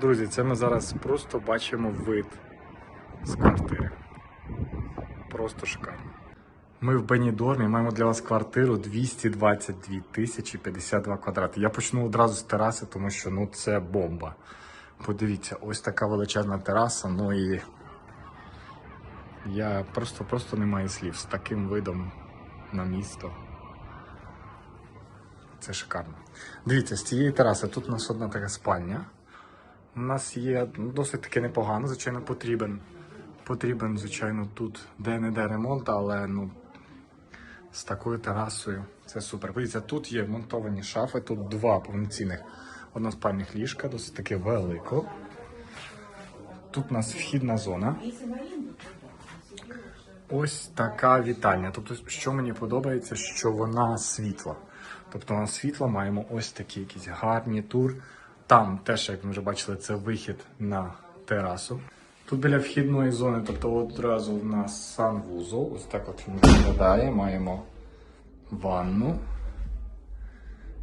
Друзі, це ми зараз просто бачимо вид з квартири. Просто шикарно. Ми в Бенідормі маємо для вас квартиру 222 тисячі 52 квадрати. Я почну одразу з тераси, тому що ну це бомба. Подивіться, ось така величезна тераса. Ну і я просто просто не маю слів з таким видом на місто. Це шикарно. Дивіться, з цієї тераси тут у нас одна така спальня. У нас є досить таки непогано, звичайно, потрібен. Потрібен, звичайно, тут де-не-де ремонт, але ну, з такою терасою це супер. Подивіться, тут є монтовані шафи, тут два повноцінних односпальних ліжка, досить таки велико. Тут у нас вхідна зона. Ось така вітальня. Тобто, що мені подобається, що вона світла. Тобто вона світла, маємо ось такі якісь гарні тур. Там теж, як ми вже бачили, це вихід на терасу. Тут біля вхідної зони, тобто одразу в нас санвузол. Ось так от він виглядає. Маємо ванну.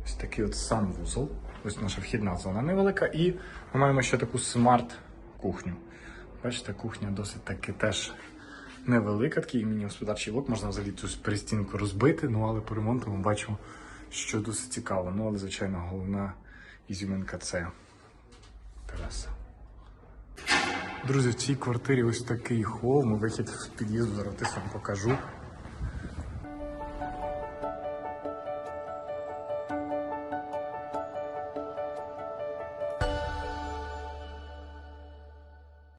Ось такий от санвузол. Ось наша вхідна зона невелика. І ми маємо ще таку смарт-кухню. Бачите, кухня досить таки теж невелика, такий міні-господарчий блок. Можна взагалі цю перестінку розбити, ну але по ремонту ми бачимо, що досить цікаво. Ну, але, звичайно, головна ізюминка це тераса. Друзі, в цій квартирі ось такий хол. Ми вихід з під'їзду зараз вам покажу.